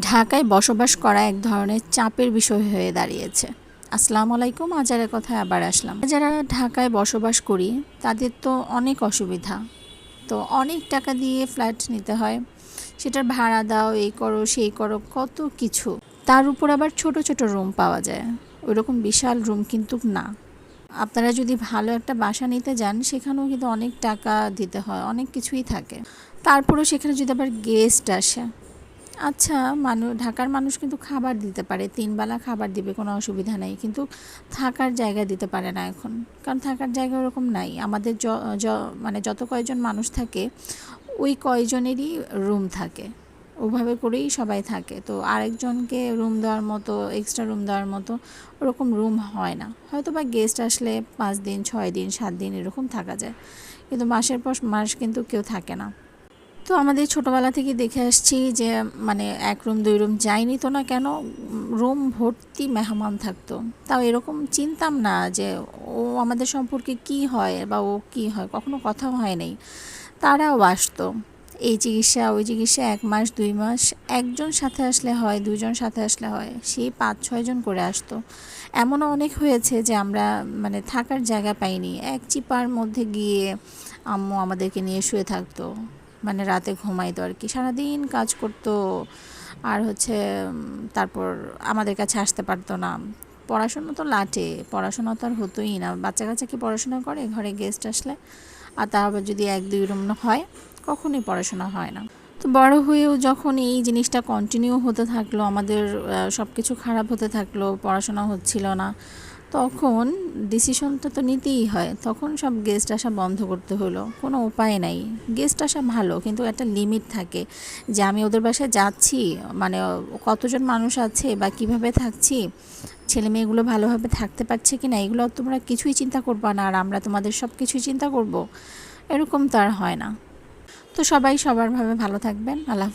ঢাকায় বসবাস করা এক ধরনের চাপের বিষয় হয়ে দাঁড়িয়েছে। আসসালামু আলাইকুম আজারের কথায় আবার আসলাম। যারা ঢাকায় বসবাস করি, তাদের তো অনেক অসুবিধা। তো অনেক টাকা দিয়ে ফ্ল্যাট নিতে হয়, সেটার ভাড়া দাও, এই করো, সেই করো, কত কিছু। তার উপর আবার ছোট ছোট রুম পাওয়া যায়। ওইরকম বিশাল রুম কিন্তু না। আপনারা যদি ভালো একটা বাসা নিতে যান, সেখানেও কিন্তু অনেক টাকা দিতে হয়, অনেক কিছুই থাকে। তারপরেও সেখানে যদি আবার গেস্ট আসে আচ্ছা মানুষ ঢাকার মানুষ কিন্তু খাবার দিতে পারে। তিনবেলা খাবার দিবে, কোনো অসুবিধা নেই। কিন্তু থাকার জায়গা দিতে পারে না এখন। কারণ থাকার জায়গা ওরকম নাই। আমাদের মানে যত কয়জন মানুষ থাকে, ওই কয়জনেরই রুম থাকে। ওভাবে করেই সবাই থাকে। তো আরেকজনকে রুম দেওয়ার মতো, এক্সট্রা রুম দেওয়ার মতো ওরকম রুম হয় না। হয়তো বা গেস্ট আসলে পাঁচ দিন, ছয় দিন, সাত দিন এরকম থাকা যায়। কিন্তু মাসের পর মাস কিন্তু কেউ থাকে না। তো আমাদের ছোটোবেলা থেকে দেখে আসছি যে মানে এক রুম, দুই রুম যাইনি তো না কেন, রুম ভর্তি মেহমান থাকতো। তাও এরকম চিনতাম না যে, ও আমাদের সম্পর্কে কি হয় বা ও কি হয়, কখনো কথাও হয় নাই। তারাও আসতো। এই চিকিৎসা, ওই চিকিৎসা, এক মাস, দুই মাস, একজন সাথে আসলে হয় দুজন সাথে আসলে হয়, সেই পাঁচ ছয়জন করে আসতো। এমনও অনেক হয়েছে যে, আমরা মানে থাকার জায়গা পাইনি। এক চিপার মধ্যে গিয়ে আম্মু আমাদেরকে নিয়ে শুয়ে থাকতো। মানে রাতে ঘুমাইতো আর কি। সারাদিন কাজ করতো, আর হচ্ছে তারপর আমাদের কাছে আসতে পারতো না। পড়াশোনা তো লাটে, পড়াশোনা তো আর হতোই না। বাচ্চা কাচ্চা কি পড়াশোনা করে? ঘরে গেস্ট আসলে, আর তা আবার যদি এক, দুই রুম হয়, কখনোই পড়াশোনা হয় না। তো বড় হয়েও যখন এই জিনিসটা কন্টিনিউ হতে থাকল, আমাদের সব কিছু খারাপ হতে থাকল, পড়াশোনা হচ্ছিল না তখন ডিসিশনটা তো নিতেই হয়। তখন সব গেস্ট আসা বন্ধ করতে হলো। কোনো উপায় নাই। গেস্ট আসা ভালো, কিন্তু একটা লিমিট থাকে যে আমি ওদের বাসায় যাচ্ছি মানে কতজন মানুষ আছে বা কীভাবে থাকছি, ছেলে মেয়েগুলো ভালোভাবে থাকতে পারছে কি না এগুলো তোমরা কিছুই চিন্তা করবা না, আর আমরা তোমাদের সব কিছুই চিন্তা করব। এরকম তো আর হয় না। তো সবাই সবারভাবে ভালো থাকবেন। আল্লাহ